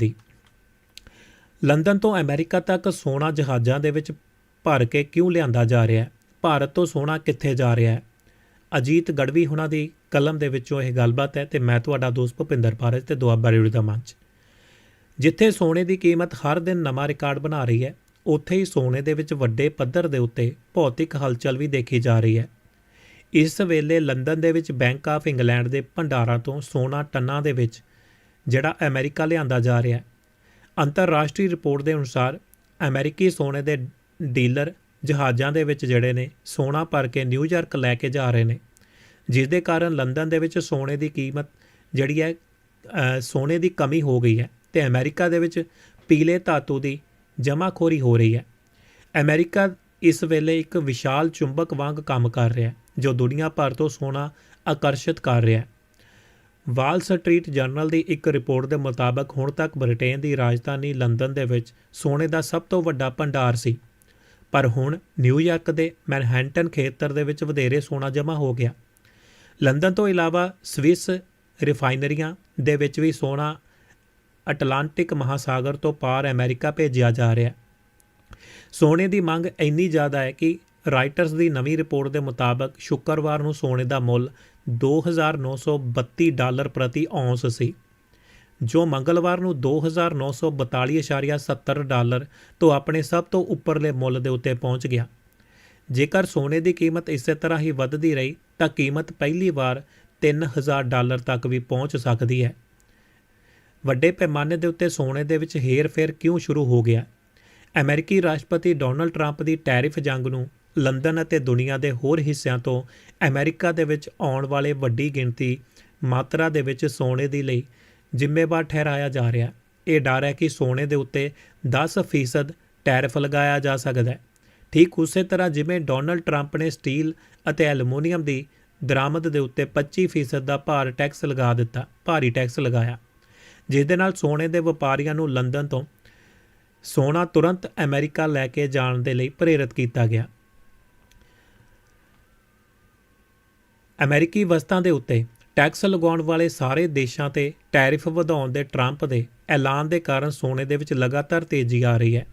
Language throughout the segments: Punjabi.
ਦੀ। ਲੰਡਨ ਤੋਂ ਅਮਰੀਕਾ ਤੱਕ ਸੋਨਾ ਜਹਾਜ਼ਾਂ ਦੇ ਵਿੱਚ ਭਰ ਕੇ ਕਿਉਂ ਲਿਆਂਦਾ ਜਾ ਰਿਹਾ ਹੈ? ਭਾਰਤ ਤੋਂ ਸੋਨਾ ਕਿੱਥੇ ਜਾ ਰਿਹਾ ਹੈ? ਅਜੀਤ ਗੜਵੀ ਹੁਣਾਂ ਦੀ ਕਲਮ ਦੇ ਵਿੱਚੋਂ ਇਹ ਗੱਲਬਾਤ ਹੈ ਤੇ ਮੈਂ ਤੁਹਾਡਾ ਦੋਸਤ ਭੁਪਿੰਦਰ ਭਾਰਤ ਤੇ ਦੁਆਬਾ ਰੇਡੀਓ ਦਾ ਮੰਚ। ਜਿੱਥੇ ਸੋਨੇ ਦੀ ਕੀਮਤ ਹਰ ਦਿਨ ਨਵਾਂ ਰਿਕਾਰਡ ਬਣਾ ਰਹੀ ਹੈ, ਉੱਥੇ ਹੀ ਸੋਨੇ ਦੇ ਵਿੱਚ ਵੱਡੇ ਪੱਧਰ ਦੇ ਉੱਤੇ ਭੌਤਿਕ ਹਲਚਲ ਵੀ ਦੇਖੀ ਜਾ ਰਹੀ ਹੈ। ਇਸ ਵੇਲੇ ਲੰਡਨ ਦੇ ਵਿੱਚ ਬੈਂਕ ਆਫ ਇੰਗਲੈਂਡ ਦੇ ਭੰਡਾਰਾਂ ਤੋਂ ਸੋਨਾ ਟੰਨਾਂ ਦੇ ਵਿੱਚ ਜਿਹੜਾ ਅਮਰੀਕਾ ਲਿਆਂਦਾ ਜਾ ਰਿਹਾ ਹੈ। ਅੰਤਰਰਾਸ਼ਟਰੀ ਰਿਪੋਰਟ ਦੇ ਅਨੁਸਾਰ ਅਮਰੀਕੀ ਸੋਨੇ ਦੇ ਡੀਲਰ ਜਹਾਜ਼ਾਂ ਦੇ ਵਿੱਚ ਜਿਹੜੇ ਨੇ ਸੋਨਾ ਭਰ ਕੇ ਨਿਊਯਾਰਕ ਲੈ ਕੇ ਜਾ ਰਹੇ ਨੇ ਜਿਸ ਦੇ ਕਾਰਨ ਲੰਡਨ ਦੇ ਵਿੱਚ ਸੋਨੇ ਦੀ ਕੀਮਤ ਜਿਹੜੀ ਹੈ ਸੋਨੇ ਦੀ ਕਮੀ ਹੋ ਗਈ ਹੈ ਤੇ ਅਮਰੀਕਾ ਦੇ ਵਿੱਚ ਪੀਲੇ ਧਾਤੂ ਦੀ ਜਮਾਖੋਰੀ ਹੋ ਰਹੀ ਹੈ। ਅਮਰੀਕਾ ਇਸ ਵੇਲੇ ਇੱਕ ਵਿਸ਼ਾਲ ਚੁੰਬਕ ਵਾਂਗ ਕੰਮ ਕਰ ਰਿਹਾ ਹੈ, ਜੋ ਦੁਨੀਆ ਭਰ ਤੋਂ ਸੋਨਾ ਆਕਰਸ਼ਿਤ ਕਰ ਰਿਹਾ ਹੈ। ਵਾਲ ਸਟਰੀਟ ਜਰਨਲ ਦੀ ਇੱਕ ਰਿਪੋਰਟ ਦੇ ਮੁਤਾਬਕ ਹੁਣ ਤੱਕ ਬ੍ਰਿਟੇਨ ਦੀ ਰਾਜਧਾਨੀ ਲੰਡਨ ਦੇ ਵਿੱਚ ਸੋਨੇ ਦਾ ਸਭ ਤੋਂ ਵੱਡਾ ਭੰਡਾਰ ਸੀ। ਪਰ ਹੁਣ ਨਿਊਯਾਰਕ ਦੇ ਮੈਨਹੈਟਨ ਖੇਤਰ ਦੇ ਵਿੱਚ ਵਧੇਰੇ ਸੋਨਾ ਜਮ੍ਹਾਂ ਹੋ ਗਿਆ। ਲੰਡਨ ਤੋਂ ਇਲਾਵਾ ਸਵਿਸ ਰਿਫਾਈਨਰੀਆਂ ਦੇ ਵਿੱਚ ਵੀ ਸੋਨਾ ਅਟਲਾਂਟਿਕ ਮਹਾਸਾਗਰ ਤੋਂ ਪਾਰ ਅਮਰੀਕਾ ਭੇਜਿਆ ਜਾ ਰਿਹਾ। ਸੋਨੇ ਦੀ ਮੰਗ ਇੰਨੀ ਜ਼ਿਆਦਾ ਹੈ ਕਿ ਰਾਈਟਰਸ ਦੀ ਨਵੀਂ ਰਿਪੋਰਟ ਦੇ ਮੁਤਾਬਕ ਸ਼ੁੱਕਰਵਾਰ ਨੂੰ ਸੋਨੇ ਦਾ ਮੁੱਲ 2932 ਡਾਲਰ ਪ੍ਰਤੀ ਔਂਸ ਸੀ, ਜੋ ਮੰਗਲਵਾਰ ਨੂੰ 2942.70 ਡਾਲਰ ਤੋਂ ਆਪਣੇ ਸਭ ਤੋਂ ਉੱਪਰਲੇ ਮੁੱਲ ਦੇ ਉੱਤੇ ਪਹੁੰਚ ਗਿਆ। ਜੇਕਰ ਸੋਨੇ ਦੀ ਕੀਮਤ ਇਸੇ ਤਰ੍ਹਾਂ ਹੀ ਵੱਧਦੀ ਰਹੀ, ਤਾਂ ਕੀਮਤ ਪਹਿਲੀ ਵਾਰ 3000 ਡਾਲਰ ਤੱਕ ਵੀ ਪਹੁੰਚ ਸਕਦੀ ਹੈ। ਵੱਡੇ ਪੈਮਾਨੇ ਦੇ ਉੱਤੇ ਸੋਨੇ ਦੇ ਵਿੱਚ ਹੇਰ-ਫੇਰ ਕਿਉਂ ਸ਼ੁਰੂ ਹੋ ਗਿਆ? ਅਮਰੀਕੀ ਰਾਸ਼ਟਰਪਤੀ ਡੋਨਲਡ ਟਰੰਪ ਦੀ ਟੈਰਿਫ ਜੰਗ ਨੂੰ ਲੰਡਨ ਅਤੇ ਦੁਨੀਆ ਦੇ ਹੋਰ ਹਿੱਸਿਆਂ ਤੋਂ ਅਮਰੀਕਾ ਦੇ ਵਿੱਚ ਆਉਣ ਵਾਲੇ ਵੱਡੀ ਗਿਣਤੀ ਮਾਤਰਾ ਦੇ ਵਿੱਚ ਸੋਨੇ ਦੀ ਲਈ ਜ਼ਿੰਮੇਵਾਰ ਠਹਿਰਾਇਆ ਜਾ ਰਿਹਾ ਇਹ ਡਰ ਹੈ ਕਿ ਸੋਨੇ ਦੇ ਉੱਤੇ 10% ਟੈਰਿਫ ਲਗਾਇਆ ਜਾ ਸਕਦਾ ਹੈ। ਠੀਕ ਉਸੇ ਤਰ੍ਹਾਂ ਜਿਵੇਂ ਡੋਨਲਡ ਟਰੰਪ ਨੇ ਸਟੀਲ ਅਤੇ ਐਲੂਮੀਨੀਅਮ ਦੀ ਦਰਾਮਦ ਦੇ ਉੱਤੇ 25% ਦਾ ਭਾਰ ਟੈਕਸ ਲਗਾ ਦਿੱਤਾ, ਭਾਰੀ ਟੈਕਸ ਲਗਾਇਆ। ਜਿਸ ਦੇ ਨਾਲ ਸੋਨੇ ਦੇ ਵਪਾਰੀਆਂ ਨੂੰ ਲੰਡਨ ਤੋਂ ਸੋਨਾ ਤੁਰੰਤ ਅਮਰੀਕਾ ਲੈ ਕੇ ਜਾਣ ਦੇ ਲਈ ਪ੍ਰੇਰਿਤ ਕੀਤਾ ਗਿਆ। ਅਮਰੀਕੀ ਵਸਤਾਂ ਦੇ ਉੱਤੇ ਟੈਕਸ ਲਗਾਉਣ ਵਾਲੇ ਸਾਰੇ ਦੇਸ਼ਾਂ ਤੇ ਟੈਰਿਫ ਵਧਾਉਣ ਦੇ ਟਰੰਪ ਦੇ ਐਲਾਨ ਦੇ ਕਾਰਨ ਸੋਨੇ ਦੇ ਵਿੱਚ ਲਗਾਤਾਰ ਤੇਜ਼ੀ ਆ ਰਹੀ ਹੈ।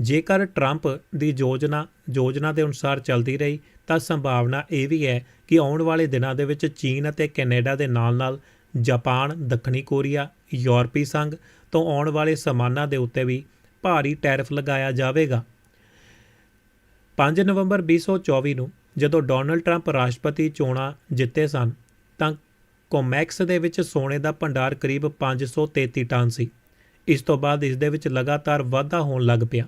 ਜੇਕਰ ਟਰੰਪ ਦੀ ਯੋਜਨਾ ਯੋਜਨਾ ਦੇ ਅਨੁਸਾਰ ਚੱਲਦੀ ਰਹੀ ਤਾਂ ਸੰਭਾਵਨਾ ਇਹ ਵੀ ਹੈ ਕਿ ਆਉਣ ਵਾਲੇ ਦਿਨਾਂ ਦੇ ਵਿੱਚ ਚੀਨ ਅਤੇ ਕੈਨੇਡਾ ਦੇ ਨਾਲ-ਨਾਲ ਜਾਪਾਨ, ਦੱਖਣੀ ਕੋਰੀਆ, ਯੂਰਪੀ ਸੰਘ ਤੋਂ ਆਉਣ ਵਾਲੇ ਸਮਾਨਾਂ ਦੇ ਉੱਤੇ ਵੀ ਭਾਰੀ ਟੈਰਿਫ ਲਗਾਇਆ ਜਾਵੇਗਾ। 5 ਨਵੰਬਰ 2024 ਨੂੰ ਜਦੋਂ ਡੋਨਲਡ ਟਰੰਪ ਰਾਸ਼ਟਰਪਤੀ ਚੋਣਾਂ ਜਿੱਤੇ ਸਨ, ਤਾਂ ਕੋਮੈਕਸ ਦੇ ਵਿੱਚ ਸੋਨੇ ਦਾ ਭੰਡਾਰ ਕਰੀਬ 533 ਟਨ ਸੀ। ਇਸ ਤੋਂ ਬਾਅਦ ਇਸ ਦੇ ਵਿੱਚ ਲਗਾਤਾਰ ਵਾਧਾ ਹੋਣ ਲੱਗ ਪਿਆ।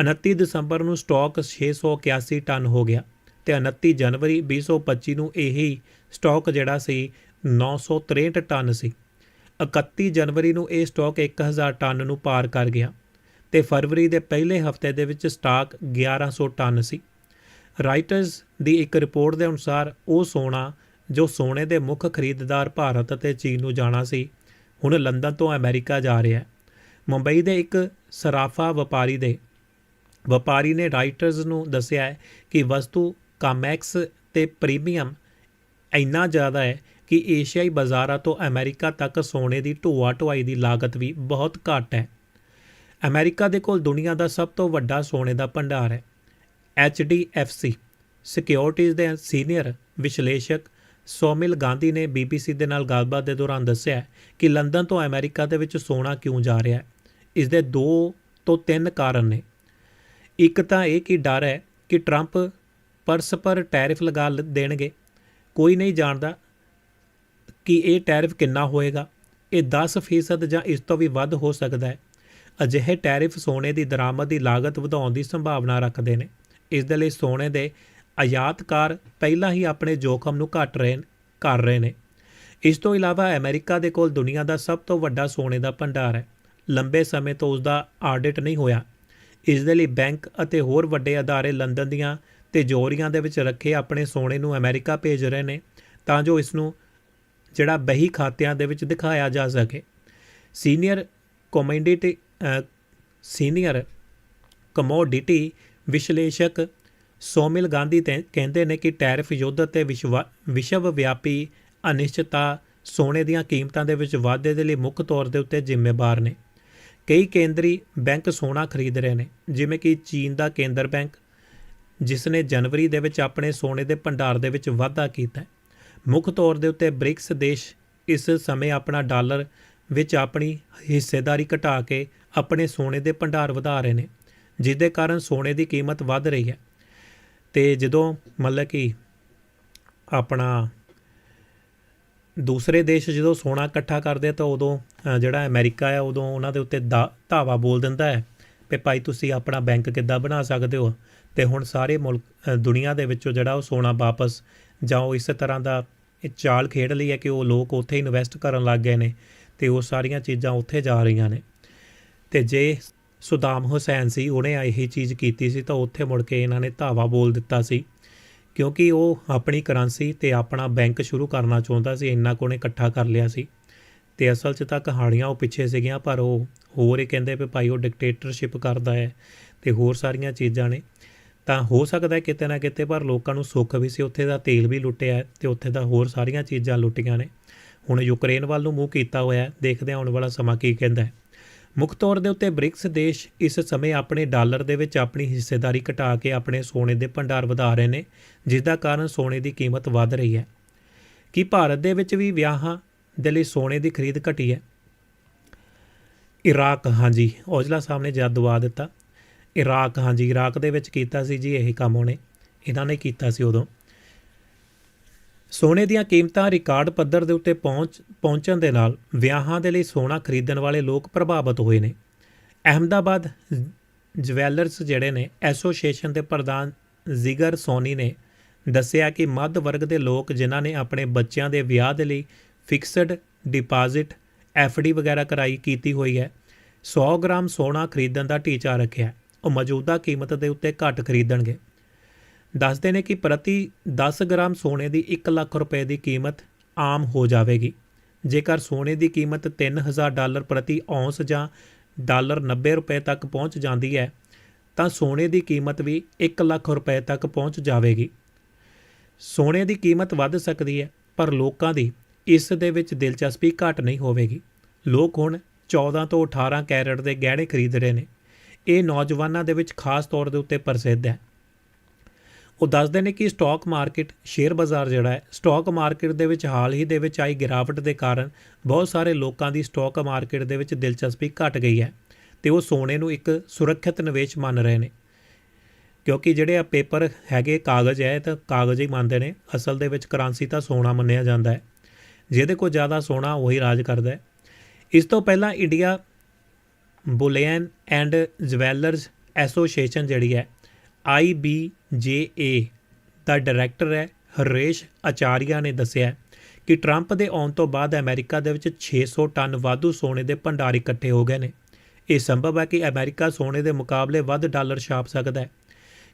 29 ਦਸੰਬਰ ਨੂੰ ਸਟਾਕ 681 ਟਨ ਹੋ ਗਿਆ ਤੇ 29 ਜਨਵਰੀ 2025 ਨੂੰ ਇਹੀ ਸਟਾਕ ਜਿਹੜਾ ਸੀ 963 ਟਨ ਸੀ। 31 ਜਨਵਰੀ ਨੂੰ ਇਹ ਸਟਾਕ 1000 ਟਨ ਨੂੰ ਪਾਰ ਕਰ ਗਿਆ ਤੇ ਫਰਵਰੀ ਦੇ ਪਹਿਲੇ ਹਫ਼ਤੇ ਦੇ ਵਿੱਚ ਸਟਾਕ 1100 ਟਨ ਸੀ। ਰਾਈਟਰਜ਼ ਦੀ ਇੱਕ ਰਿਪੋਰਟ ਦੇ ਅਨੁਸਾਰ ਉਹ ਸੋਨਾ, ਜੋ ਸੋਨੇ ਦੇ ਮੁੱਖ ਖਰੀਦਦਾਰ ਭਾਰਤ ਅਤੇ ਚੀਨ ਨੂੰ ਜਾਣਾ ਸੀ, ਹੁਣ ਲੰਡਨ ਤੋਂ ਅਮਰੀਕਾ ਜਾ ਰਿਹਾ ਹੈ। ਮੁੰਬਈ ਦੇ ਇੱਕ ਸਰਾਫਾ ਵਪਾਰੀ ਦੇ, ਵਪਾਰੀ ਨੇ ਰਾਈਟਰਜ਼ ਨੂੰ ਦੱਸਿਆ ਹੈ ਕਿ ਵਸਤੂ ਕਾਮੈਕਸ ਤੇ ਪ੍ਰੀਮੀਅਮ ਇੰਨਾ ਜ਼ਿਆਦਾ ਹੈ ਕਿ ਏਸ਼ੀਆਈ ਬਾਜ਼ਾਰਾਂ ਤੋਂ ਅਮਰੀਕਾ ਤੱਕ ਸੋਨੇ ਦੀ ਢੋਆ ਢੁਆਈ ਦੀ ਲਾਗਤ ਵੀ ਬਹੁਤ ਘੱਟ ਹੈ। ਅਮਰੀਕਾ ਦੇ ਕੋਲ ਦੁਨੀਆ ਦਾ ਸਭ ਤੋਂ ਵੱਡਾ ਸੋਨੇ ਦਾ ਭੰਡਾਰ ਹੈ। HDFC ਸਿਕਿਉਰਿਟੀਜ਼ ਦੇ ਸੀਨੀਅਰ ਵਿਸ਼ਲੇਸ਼ਕ ਸੋਮਿਲ ਗਾਂਧੀ ਨੇ BBC ਦੇ ਨਾਲ ਗੱਲਬਾਤ ਦੇ ਦੌਰਾਨ ਦੱਸਿਆ ਕਿ ਲੰਡਨ ਤੋਂ ਅਮਰੀਕਾ ਦੇ ਵਿੱਚ ਸੋਨਾ ਕਿਉਂ ਜਾ ਰਿਹਾ ਹੈ। ਇਸ ਦੇ ਦੋ ਤੋਂ ਤਿੰਨ ਕਾਰਨ ਨੇ। ਇੱਕ ਤਾਂ ਇਹ ਕਿ ਡਰ ਹੈ ਕਿ ਟਰੰਪ ਪਰਸਪਰ ਟੈਰਿਫ ਲਗਾ ਲ- ਦੇਣਗੇ। ਕੋਈ ਨਹੀਂ ਜਾਣਦਾ ਕਿ ਇਹ ਟੈਰਿਫ ਕਿੰਨਾ ਹੋਏਗਾ। ਇਹ 10% ਜਾਂ ਇਸ ਤੋਂ ਵੀ ਵੱਧ ਹੋ ਸਕਦਾ ਹੈ। ਅਜਿਹੇ ਟੈਰਿਫ ਸੋਨੇ ਦੀ ਦਰਾਮਦ ਦੀ ਲਾਗਤ ਵਧਾਉਣ ਦੀ ਸੰਭਾਵਨਾ ਰੱਖਦੇ ਨੇ। ਇਸ ਦੇ ਲਈ ਸੋਨੇ ਦੇ ਆਯਾਤਕਾਰ ਪਹਿਲਾਂ ਹੀ ਆਪਣੇ ਜੋਖਮ ਨੂੰ ਘਟ ਰਹੇ, ਕਰ ਰਹੇ ਨੇ। ਇਸ ਤੋਂ ਇਲਾਵਾ ਅਮਰੀਕਾ ਦੇ ਕੋਲ ਦੁਨੀਆ ਦਾ ਸਭ ਤੋਂ ਵੱਡਾ ਸੋਨੇ ਦਾ ਭੰਡਾਰ ਹੈ। ਲੰਬੇ ਸਮੇਂ ਤੋਂ ਉਸ ਦਾ ਆਡਿਟ ਨਹੀਂ ਹੋਇਆ। ਇਸ ਦੇ ਲਈ ਬੈਂਕ ਅਤੇ ਹੋਰ ਵੱਡੇ ਅਦਾਰੇ ਲੰਡਨ ਦੀਆਂ ਤਿਜੋਰੀਆਂ ਦੇ ਵਿੱਚ ਰੱਖੇ ਆਪਣੇ ਸੋਨੇ ਨੂੰ ਅਮਰੀਕਾ ਭੇਜ ਰਹੇ ਨੇ ਤਾਂ ਜੋ ਇਸ ਨੂੰ ਜਿਹੜਾ ਬਹੀ ਖਾਤਿਆਂ ਦੇ ਵਿੱਚ ਦਿਖਾਇਆ ਜਾ ਸਕੇ। ਸੀਨੀਅਰ ਕਮੋਡਿਟੀ ਸੀਨੀਅਰ ਕਮੋਡਿਟੀ ਵਿਸ਼ਲੇਸ਼ਕ ਸੋਮਿਲ ਗਾਂਧੀ ਤੇ ਕਹਿੰਦੇ ਨੇ ਕਿ ਟੈਰਿਫ ਯੁੱਧ ਅਤੇ ਵਿਸ਼ਵ ਵਿਸ਼ਵ ਵਿਆਪੀ ਅਨਿਸ਼ਚਿਤਤਾ ਸੋਨੇ ਦੀਆਂ ਕੀਮਤਾਂ ਦੇ ਵਿੱਚ ਵਾਧੇ ਦੇ ਲਈ ਮੁੱਖ ਤੌਰ ਦੇ ਉੱਤੇ ਜ਼ਿੰਮੇਵਾਰ ਨੇ। ਕਈ ਕੇਂਦਰੀ ਬੈਂਕ ਸੋਨਾ ਖਰੀਦ ਰਹੇ ਨੇ, ਜਿਵੇਂ ਕਿ ਚੀਨ ਦਾ ਕੇਂਦਰ ਬੈਂਕ ਜਿਸ ਨੇ ਜਨਵਰੀ ਦੇ ਵਿੱਚ ਆਪਣੇ ਸੋਨੇ ਦੇ ਭੰਡਾਰ ਦੇ ਵਿੱਚ ਵਾਧਾ ਕੀਤਾ ਮੁੱਖ ਤੌਰ ਦੇ ਉੱਤੇ ਬ੍ਰਿਕਸ ਦੇਸ਼ ਇਸ ਸਮੇਂ ਆਪਣਾ ਡਾਲਰ ਵਿੱਚ ਆਪਣੀ ਹਿੱਸੇਦਾਰੀ ਘਟਾ ਕੇ ਆਪਣੇ ਸੋਨੇ ਦੇ ਭੰਡਾਰ ਵਧਾ ਰਹੇ ਨੇ। ਜਿਸ ਦੇ ਕਾਰਨ ਸੋਨੇ ਦੀ ਕੀਮਤ ਵੱਧ ਰਹੀ ਹੈ। ਤੇ ਜਦੋਂ ਮਤਲਬ ਕਿ ਆਪਣਾ ਦੂਸਰੇ ਦੇਸ਼ ਜਦੋਂ ਸੋਨਾ ਇਕੱਠਾ ਕਰਦੇ ਤਾਂ ਉਦੋਂ ਜਿਹੜਾ ਅਮਰੀਕਾ ਹੈ ਉਦੋਂ ਉਹਨਾਂ ਦੇ ਉੱਤੇ ਦਾ- ਧਾਵਾ ਬੋਲ ਦਿੰਦਾ ਹੈ ਕਿ ਭਾਈ ਤੁਸੀਂ ਆਪਣਾ ਬੈਂਕ ਕਿੱਦਾਂ ਬਣਾ ਸਕਦੇ ਹੋ? ਤੇ ਹੁਣ ਸਾਰੇ ਮੁਲਕ ਦੁਨੀਆ ਦੇ ਵਿੱਚੋਂ ਜਿਹੜਾ ਉਹ ਸੋਨਾ ਵਾਪਸ ਜਾਂ ਉਹ ਇਸ ਤਰ੍ਹਾਂ ਦਾ ਇਹ ਚਾਲ ਖੇਡ ਲਈ ਹੈ ਕਿ ਉਹ ਲੋਕ ਉੱਥੇ ਇਨਵੈਸਟ ਕਰਨ ਲੱਗ ਗਏ ਨੇ ਤੇ ਉਹ ਸਾਰੀਆਂ ਚੀਜ਼ਾਂ ਉੱਥੇ ਜਾ ਰਹੀਆਂ ਨੇ। ਤੇ ਜੇ ਸੁਦਾਮ ਹੁਸੈਨ ਸੀ, ਉਹਨੇ ਇਹੀ ਚੀਜ਼ ਕੀਤੀ ਸੀ ਤਾਂ ਉੱਥੇ ਮੁੜ ਕੇ ਇਹਨਾਂ ਨੇ ਧਾਵਾ ਬੋਲ ਦਿੱਤਾ ਸੀ। ਕਿਉਂਕਿ ਉਹ ਆਪਣੀ ਕਰੰਸੀ ਤੇ ਆਪਣਾ ਬੈਂਕ ਸ਼ੁਰੂ ਕਰਨਾ ਚਾਹੁੰਦਾ ਸੀ, ਇੰਨਾ ਕੋਨੇ ਇਕੱਠਾ ਕਰ ਲਿਆ ਸੀ। ਤੇ ਅਸਲ 'ਚ ਤਾਂ ਕਹਾਣੀਆਂ ਉਹ ਪਿੱਛੇ ਸੀਗੀਆਂ, ਪਰ ਉਹ ਹੋਰ ਇਹ ਕਹਿੰਦੇ ਵੀ ਭਾਈ ਉਹ ਡਿਕਟੇਟਰਸ਼ਿਪ ਕਰਦਾ ਹੈ ਤੇ ਹੋਰ ਸਾਰੀਆਂ ਚੀਜ਼ਾਂ ਨੇ। ਤਾਂ ਹੋ ਸਕਦਾ ਹੈ ਕਿਤੇ ਨਾ ਕਿਤੇ, ਪਰ ਲੋਕਾਂ ਨੂੰ ਸੁੱਖ ਵੀ ਸੀ, ਉੱਥੇ ਦਾ ਤੇਲ ਵੀ ਲੁੱਟਿਆ ਹੈ ਤੇ ਉੱਥੇ ਦਾ ਹੋਰ ਸਾਰੀਆਂ ਚੀਜ਼ਾਂ ਲੁੱਟੀਆਂ ਨੇ। ਹੁਣ ਯੂਕਰੇਨ ਵੱਲ ਨੂੰ ਮੂੰਹ ਕੀਤਾ ਹੋਇਆ ਹੈ, ਦੇਖਦੇ ਆਉਣ ਵਾਲਾ ਸਮਾਂ ਕੀ ਕਹਿੰਦਾ ਹੈ। ਮੁੱਖ ਤੌਰ ਦੇ ਉੱਤੇ ਬ੍ਰਿਕਸ ਦੇਸ਼ ਇਸ ਸਮੇਂ ਆਪਣੇ ਡਾਲਰ ਦੇ ਵਿੱਚ ਆਪਣੀ ਹਿੱਸੇਦਾਰੀ ਘਟਾ ਕੇ ਆਪਣੇ ਸੋਨੇ ਦੇ ਭੰਡਾਰ ਵਧਾ ਰਹੇ ਨੇ ਜਿਸ ਦਾ ਕਾਰਨ ਸੋਨੇ ਦੀ ਕੀਮਤ ਵਧ ਰਹੀ ਹੈ। ਕੀ ਭਾਰਤ ਦੇ ਵਿੱਚ ਵੀ ਵਿਆਹਾਂ ਦੇ ਲਈ ਸੋਨੇ ਦੀ ਖਰੀਦ ਘਟੀ ਹੈ? ਇਰਾਕ, ਹਾਂਜੀ, ਔਜਲਾ ਸਾਹਿਬ ਨੇ ਜਦ ਦਵਾ ਦਿੱਤਾ। ਇਰਾਕ, ਹਾਂਜੀ, ਇਰਾਕ ਦੇ ਵਿੱਚ ਕੀਤਾ ਸੀ ਜੀ, ਇਹ ਕੰਮ ਉਹਨੇ। ਇਹਨਾਂ ਨੇ ਕੀਤਾ ਸੀ ਉਦੋਂ। ਸੋਨੇ ਦੀਆਂ ਕੀਮਤਾਂ ਰਿਕਾਰਡ ਪੱਧਰ ਦੇ ਉੱਤੇ ਪਹੁੰਚ, ਪਹੁੰਚਣ ਦੇ ਨਾਲ ਵਿਆਹਾਂ ਦੇ ਲਈ ਸੋਨਾ ਖਰੀਦਣ ਵਾਲੇ ਲੋਕ ਪ੍ਰਭਾਵਿਤ ਹੋਏ ਨੇ। ਅਹਮਦਾਬਾਦ ਜਵੈਲਰਸ ਜਿਹੜੇ ਨੇ, ਐਸੋਸੀਏਸ਼ਨ ਦੇ ਪ੍ਰਧਾਨ ਜ਼ਿਗਰ ਸੋਨੀ ਨੇ ਦੱਸਿਆ ਕਿ ਮੱਧ ਵਰਗ ਦੇ ਲੋਕ ਜਿਨ੍ਹਾਂ ਨੇ ਆਪਣੇ ਬੱਚਿਆਂ ਦੇ ਵਿਆਹ ਦੇ ਲਈ ਫਿਕਸਡ ਡਿਪਾਜ਼ਿਟ ਡੀ ਵਗੈਰਾ ਕਰਾਈ, ਕੀਤੀ ਹੋਈ ਹੈ 100 ਗ੍ਰਾਮ ਸੋਨਾ ਖਰੀਦਣ ਦਾ ਟੀਚਾ ਰੱਖਿਆ ਉਹ ਮੌਜੂਦਾ ਕੀਮਤ ਦੇ ਉੱਤੇ ਘੱਟ ਖਰੀਦਣਗੇ। ਦੱਸਦੇ ਨੇ ਕਿ ਪ੍ਰਤੀ 10 ਗ੍ਰਾਮ ਸੋਨੇ ਦੀ 1 ਲੱਖ ਰੁਪਏ ਦੀ ਕੀਮਤ ਆਮ ਹੋ ਜਾਵੇਗੀ। ਜੇਕਰ ਸੋਨੇ ਦੀ ਕੀਮਤ 3000 ਡਾਲਰ ਪ੍ਰਤੀ ਔਂਸ ਜਾਂ ਡਾਲਰ 90 ਰੁਪਏ ਤੱਕ ਪਹੁੰਚ ਜਾਂਦੀ ਹੈ, ਤਾਂ ਸੋਨੇ ਦੀ ਕੀਮਤ ਵੀ 1 ਲੱਖ ਰੁਪਏ ਤੱਕ ਪਹੁੰਚ ਜਾਵੇਗੀ। ਸੋਨੇ ਦੀ ਕੀਮਤ ਵੱਧ ਸਕਦੀ ਹੈ, ਪਰ ਲੋਕਾਂ ਦੀ ਇਸ ਦੇ ਵਿੱਚ ਦਿਲਚਸਪੀ ਘੱਟ ਨਹੀਂ ਹੋਵੇਗੀ। ਲੋਕ ਹੁਣ 14 ਤੋਂ 18 ਕੈਰਟ ਦੇ ਗਹਿਣੇ ਖਰੀਦ ਰਹੇ ਨੇ। ਇਹ ਨੌਜਵਾਨਾਂ ਦੇ ਵਿੱਚ ਖਾਸ ਤੌਰ ਦੇ ਉੱਤੇ ਪ੍ਰਸਿੱਧ ਹੈ। ਉਹ ਦੱਸਦੇ ਨੇ ਕਿ ਸਟਾਕ ਮਾਰਕੀਟ ਸ਼ੇਅਰ ਬਾਜ਼ਾਰ ਜਿਹੜਾ ਹੈ ਸਟਾਕ ਮਾਰਕੀਟ ਦੇ ਵਿੱਚ ਹਾਲ ਹੀ ਦੇ ਵਿੱਚ ਆਈ ਗਿਰਾਵਟ ਦੇ ਕਾਰਨ ਬਹੁਤ ਸਾਰੇ ਲੋਕਾਂ ਦੀ ਸਟਾਕ ਮਾਰਕੀਟ ਦੇ ਵਿੱਚ ਦਿਲਚਸਪੀ ਘਟ ਗਈ ਹੈ ਤੇ ਉਹ ਸੋਨੇ ਨੂੰ ਇੱਕ ਸੁਰੱਖਿਅਤ ਨਿਵੇਸ਼ ਮੰਨ ਰਹੇ ਨੇ। ਕਿਉਂਕਿ ਜਿਹੜੇ ਆ ਪੇਪਰ ਹੈਗੇ ਕਾਗਜ਼ ਹੈ ਤਾਂ ਕਾਗਜ਼ ਹੀ ਮੰਨਦੇ ਨੇ, ਅਸਲ ਦੇ ਵਿੱਚ ਕਰੰਸੀ ਤਾਂ ਸੋਨਾ ਮੰਨਿਆ ਜਾਂਦਾ ਹੈ। ਜਿਹਦੇ ਕੋਲ ਜ਼ਿਆਦਾ ਸੋਨਾ ਉਹੀ ਰਾਜ ਕਰਦਾ ਹੈ। ਇਸ ਤੋਂ ਪਹਿਲਾਂ India bullion and jewellers association ਜਿਹੜੀ ਹੈ IBJA ਦਾ ਡਾਇਰੈਕਟਰ ਹੈ, ਹਰੇਸ਼ ਆਚਾਰੀਆ ਨੇ ਦੱਸਿਆ ਕਿ ਟਰੰਪ ਦੇ ਆਉਣ ਤੋਂ ਬਾਅਦ ਅਮਰੀਕਾ ਦੇ ਵਿੱਚ 600 ਟਨ ਵਾਧੂ ਸੋਨੇ ਦੇ ਭੰਡਾਰ ਇਕੱਠੇ ਹੋ ਗਏ ਨੇ। ਇਹ ਸੰਭਵ ਹੈ ਕਿ ਅਮਰੀਕਾ ਸੋਨੇ ਦੇ ਮੁਕਾਬਲੇ ਵੱਧ ਡਾਲਰ ਛਾਪ ਸਕਦਾ ਹੈ,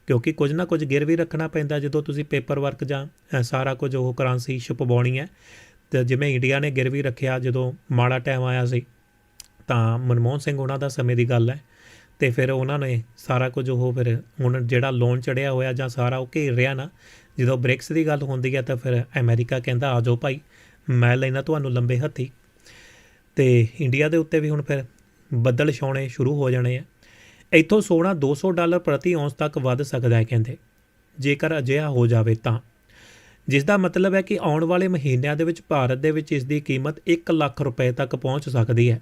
ਕਿਉਂਕਿ ਕੁਝ ਨਾ ਕੁਝ ਗਿਰਵੀ ਰੱਖਣਾ ਪੈਂਦਾ ਜਦੋਂ ਤੁਸੀਂ ਪੇਪਰ ਵਰਕ ਜਾਂ ਸਾਰਾ ਕੁਝ ਉਹ ਕਰੰਸੀ ਛਪਵਾਉਣੀ ਹੈ। ਤੇ ਜਿਵੇਂ ਇੰਡੀਆ ਨੇ ਗਿਰਵੀ ਰੱਖਿਆ ਜਦੋਂ ਮਾੜਾ ਟਾਈਮ ਆਇਆ ਸੀ, ਤਾਂ ਮਨਮੋਹਨ ਸਿੰਘ ਉਹਨਾਂ ਦਾ ਸਮੇਂ ਦੀ ਗੱਲ ਹੈ। ਤੇ ਫਿਰ ਉਹਨਾਂ ਨੇ ਸਾਰਾ ਕੁਝ ਉਹ ਫਿਰ ਹੁਣ ਜਿਹੜਾ ਲੋਨ ਚੜਿਆ ਹੋਇਆ ਜਾਂ ਸਾਰਾ ਉਹ ਘੇਰ ਰਿਹਾ ਨਾ, ਜਦੋਂ ਬ੍ਰਿਕਸ ਦੀ ਗੱਲ ਹੁੰਦੀ ਹੈ ਤਾਂ ਫਿਰ ਅਮਰੀਕਾ ਕਹਿੰਦਾ, ਆ ਜਾਓ ਭਾਈ, ਮੈਂ ਲੈਣਾ ਤੁਹਾਨੂੰ ਲੰਬੇ ਹੱਥੀ। ਤੇ ਇੰਡੀਆ ਦੇ ਉੱਤੇ ਵੀ ਹੁਣ ਫਿਰ ਬੱਦਲ ਛਾਉਣੇ ਸ਼ੁਰੂ ਹੋ ਜਾਣੇ ਆ। ਇੱਥੋਂ ਸੋਨਾ 200 ਡਾਲਰ ਪ੍ਰਤੀ ਔਂਸ ਤੱਕ ਵੱਧ ਸਕਦਾ ਹੈ ਕਹਿੰਦੇ। ਜੇਕਰ ਅਜਿਹਾ ਹੋ ਜਾਵੇ ਤਾਂ। ਜਿਸ ਦਾ ਮਤਲਬ ਹੈ ਕਿ ਆਉਣ ਵਾਲੇ ਮਹੀਨਿਆਂ ਦੇ ਵਿੱਚ ਭਾਰਤ ਦੇ ਵਿੱਚ ਇਸ ਦੀ ਕੀਮਤ 1 ਲੱਖ ਰੁਪਏ ਤੱਕ ਪਹੁੰਚ ਸਕਦੀ ਹੈ।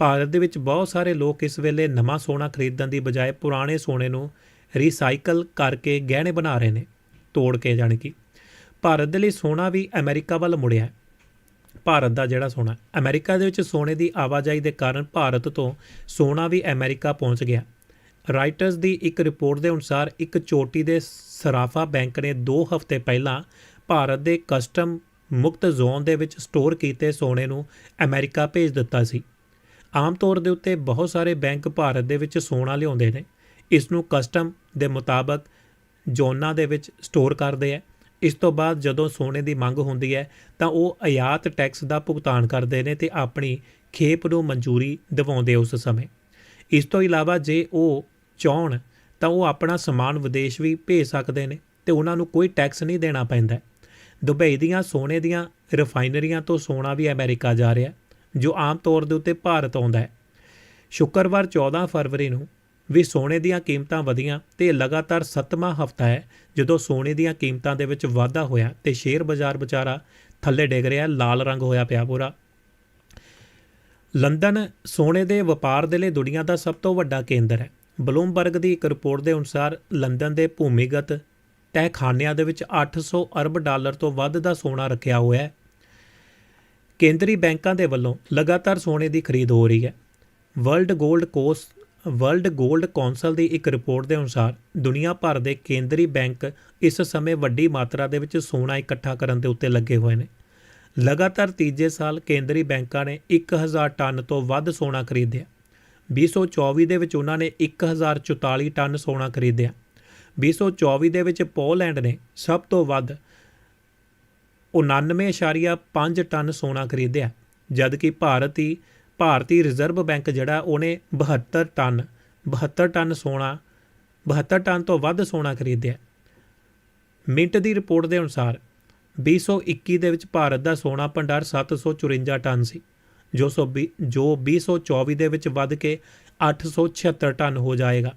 ਭਾਰਤ ਦੇ ਵਿੱਚ ਬਹੁਤ ਸਾਰੇ ਲੋਕ ਇਸ ਵੇਲੇ ਨਵਾਂ ਸੋਨਾ ਖਰੀਦਣ ਦੀ ਬਜਾਏ ਪੁਰਾਣੇ ਸੋਨੇ ਨੂੰ ਰੀਸਾਈਕਲ ਕਰਕੇ ਗਹਿਣੇ ਬਣਾ ਰਹੇ ਨੇ, ਤੋੜ ਕੇ ਜਾਣੀ ਕਿ। ਭਾਰਤ ਦੇ ਲਈ ਸੋਨਾ ਵੀ ਅਮਰੀਕਾ ਵੱਲ ਮੁੜਿਆ ਹੈ। ਭਾਰਤ ਦਾ ਜਿਹੜਾ ਸੋਨਾ, ਅਮਰੀਕਾ ਦੇ ਵਿੱਚ ਸੋਨੇ ਦੀ ਆਵਾਜਾਈ ਦੇ ਕਾਰਨ ਭਾਰਤ ਤੋਂ ਸੋਨਾ ਵੀ ਅਮਰੀਕਾ ਪਹੁੰਚ ਗਿਆ। ਰਾਈਟਰਸ ਦੀ ਇੱਕ ਰਿਪੋਰਟ ਦੇ ਅਨੁਸਾਰ ਇੱਕ ਚੋਟੀ ਦੇ ਸਰਾਫਾ ਬੈਂਕ ਨੇ 2 ਹਫ਼ਤੇ ਪਹਿਲਾਂ ਭਾਰਤ ਦੇ ਕਸਟਮ ਮੁਕਤ ਜ਼ੋਨ ਦੇ ਵਿੱਚ ਸਟੋਰ ਕੀਤੇ ਸੋਨੇ ਨੂੰ ਅਮਰੀਕਾ ਭੇਜ ਦਿੱਤਾ ਸੀ। ਆਮ ਤੌਰ ਦੇ ਉੱਤੇ ਬਹੁਤ ਸਾਰੇ ਬੈਂਕ ਭਾਰਤ ਦੇ ਵਿੱਚ ਸੋਨਾ ਲਿਆਉਂਦੇ ਨੇ। ਇਸ ਨੂੰ ਕਸਟਮ ਦੇ ਮੁਤਾਬਕ ਜ਼ੋਨਾਂ ਦੇ ਵਿੱਚ ਸਟੋਰ ਕਰਦੇ ਆ। ਇਸ ਤੋਂ ਬਾਅਦ ਜਦੋਂ ਸੋਨੇ ਦੀ ਮੰਗ ਹੁੰਦੀ ਹੈ, ਤਾਂ ਉਹ ਆਯਾਤ ਟੈਕਸ ਦਾ ਭੁਗਤਾਨ ਕਰਦੇ ਨੇ ਤੇ ਆਪਣੀ ਖੇਪ ਨੂੰ ਮਨਜ਼ੂਰੀ ਦਿਵਾਉਂਦੇ ਉਸ ਸਮੇਂ। ਇਸ ਤੋਂ ਇਲਾਵਾ ਜੇ ਉਹ ਚਾਹਣ, ਤਾਂ ਉਹ ਆਪਣਾ ਸਮਾਨ ਵਿਦੇਸ਼ ਵੀ ਭੇਜ ਸਕਦੇ ਨੇ ਤੇ ਉਹਨਾਂ ਨੂੰ ਕੋਈ ਟੈਕਸ ਨਹੀਂ ਦੇਣਾ ਪੈਂਦਾ। ਦੁਬਈ ਦੀਆਂ ਸੋਨੇ ਦੀਆਂ ਰਿਫਾਈਨਰੀਆਂ ਤੋਂ ਸੋਨਾ ਵੀ ਅਮਰੀਕਾ ਜਾ ਰਿਹਾ। ਜੋ ਆਮ ਤੌਰ ਦੇ ਉੱਤੇ ਭਾਰਤ ਆਉਂਦਾ ਹੈ। ਸ਼ੁੱਕਰਵਾਰ 14 ਫਰਵਰੀ ਨੂੰ ਵੀ ਸੋਨੇ ਦੀਆਂ ਕੀਮਤਾਂ ਵਧੀਆਂ ਤੇ ਲਗਾਤਾਰ 7ਵਾਂ ਹਫ਼ਤਾ ਹੈ, ਜਦੋਂ ਸੋਨੇ ਦੀਆਂ ਕੀਮਤਾਂ ਦੇ ਵਿੱਚ ਵਾਧਾ ਹੋਇਆ ਤੇ ਸ਼ੇਅਰ ਬਾਜ਼ਾਰ ਵਿਚਾਰਾ ਥੱਲੇ ਡਿੱਗ ਰਿਹਾ, ਲਾਲ ਰੰਗ ਹੋਇਆ ਪਿਆ ਪੂਰਾ। ਲੰਡਨ ਸੋਨੇ ਦੇ ਵਪਾਰ ਦੇ ਲਈ ਦੁਨੀਆ ਦਾ ਸਭ ਤੋਂ ਵੱਡਾ ਕੇਂਦਰ ਹੈ। ਬਲੂਮਬਰਗ ਦੀ ਇੱਕ ਰਿਪੋਰਟ ਦੇ ਅਨੁਸਾਰ ਲੰਡਨ ਦੇ ਭੂਮੀਗਤ ਤਹਿਖਾਨਿਆਂ ਦੇ ਵਿੱਚ 800 ਅਰਬ ਡਾਲਰ ਤੋਂ ਵੱਧ ਦਾ ਸੋਨਾ ਰੱਖਿਆ ਹੋਇਆ ਹੈ। ਕੇਂਦਰੀ ਬੈਂਕਾਂ ਦੇ ਵੱਲੋਂ ਲਗਾਤਾਰ ਸੋਨੇ ਦੀ ਖਰੀਦ ਹੋ ਰਹੀ ਹੈ। ਵਰਲਡ 골ਡ ਕੋਸ, ਵਰਲਡ 골ਡ ਕੌਂਸਲ ਦੀ ਇੱਕ ਰਿਪੋਰਟ ਦੇ ਅਨੁਸਾਰ ਦੁਨੀਆ ਭਰ ਦੇ ਕੇਂਦਰੀ ਬੈਂਕ ਇਸ ਸਮੇਂ ਵੱਡੀ ਮਾਤਰਾ ਦੇ ਵਿੱਚ ਸੋਨਾ ਇਕੱਠਾ ਕਰਨ ਦੇ ਉੱਤੇ ਲੱਗੇ ਹੋਏ ਨੇ। ਲਗਾਤਾਰ ਤੀਜੇ ਸਾਲ ਕੇਂਦਰੀ ਬੈਂਕਾਂ ਨੇ 1000 ਟਨ ਤੋਂ ਵੱਧ ਸੋਨਾ ਖਰੀਦਿਆ। 2024 ਦੇ ਵਿੱਚ ਉਹਨਾਂ ਨੇ 1044 ਟਨ ਸੋਨਾ ਖਰੀਦਿਆ। 2024 ਦੇ ਵਿੱਚ ਪੋਲੈਂਡ ਨੇ ਸਭ ਤੋਂ ਵੱਧ 99.5 ਟਨ ਸੋਨਾ ਖਰੀਦਿਆ, ਜਦਕਿ ਭਾਰਤੀ ਭਾਰਤੀ ਰਿਜ਼ਰਵ ਬੈਂਕ ਜਿਹੜਾ ਉਹਨੇ 72 ਟਨ 72 ਟਨ ਸੋਨਾ 72 ਟਨ ਤੋਂ ਵੱਧ ਸੋਨਾ ਖਰੀਦਿਆ। ਮਿੰਟ ਦੀ ਰਿਪੋਰਟ ਦੇ ਅਨੁਸਾਰ 2021 ਦੇ ਵਿੱਚ ਭਾਰਤ ਦਾ ਸੋਨਾ ਭੰਡਾਰ 754 ਟਨ ਸੀ, ਜੋ ਸੋ ਵੀ- ਜੋ 2024 ਦੇ ਵਿੱਚ ਵੱਧ ਕੇ 876 ਟਨ ਹੋ ਜਾਏਗਾ।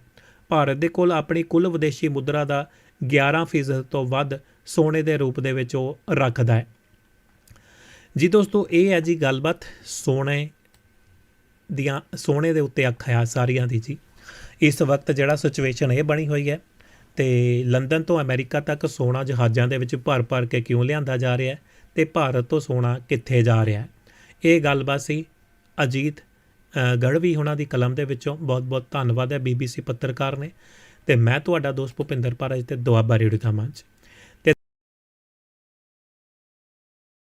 ਭਾਰਤ ਦੇ ਕੋਲ ਆਪਣੀ ਕੁੱਲ ਵਿਦੇਸ਼ੀ ਮੁਦਰਾ ਦਾ 11% ਤੋਂ ਵੱਧ ਸੋਨੇ ਦੇ ਰੂਪ ਦੇ ਵਿੱਚ ਉਹ ਰੱਖਦਾ ਹੈ। ਜੀ ਦੋਸਤੋ ਇਹ ਹੈ ਜੀ ਗੱਲਬਾਤ ਸੋਨੇ ਦੀਆਂ ਸੋਨੇ ਦੇ ਉੱਤੇ ਅੱਖ ਹੈ ਸਾਰੀਆਂ ਦੀ ਜੀ। ਇਸ ਵਕਤ ਜਿਹੜਾ ਸਿਚੁਏਸ਼ਨ ਇਹ ਬਣੀ ਹੋਈ ਹੈ ਤੇ ਲੰਡਨ ਤੋਂ ਅਮਰੀਕਾ ਤੱਕ ਸੋਨਾ ਜਹਾਜ਼ਾਂ ਦੇ ਵਿੱਚ ਭਰ ਭਰ ਕੇ ਕਿਉਂ ਲਿਆਂਦਾ ਜਾ ਰਿਹਾ ਹੈ ਤੇ ਭਾਰਤ ਤੋਂ ਸੋਨਾ ਕਿੱਥੇ ਜਾ ਰਿਹਾ ਹੈ? ਇਹ ਗੱਲਬਾਤ ਸੀ ਅਜੀਤ ਅ, ਗੜਵੀ ਉਹਨਾਂ ਦੀ ਕਲਮ ਦੇ ਵਿੱਚੋਂ। ਬਹੁਤ ਬਹੁਤ ਧੰਨਵਾਦ ਹੈ ਬੀਬੀਸੀ ਪੱਤਰਕਾਰ ਨੇ। ਤੇ ਮੈਂ ਤੁਹਾਡਾ ਦੋਸਤ ਭੁਪਿੰਦਰ ਪਾਰਜ ਤੇ ਦੁਆਬਾ ਰੇਡੀਓ ਦਾ ਮੰਚ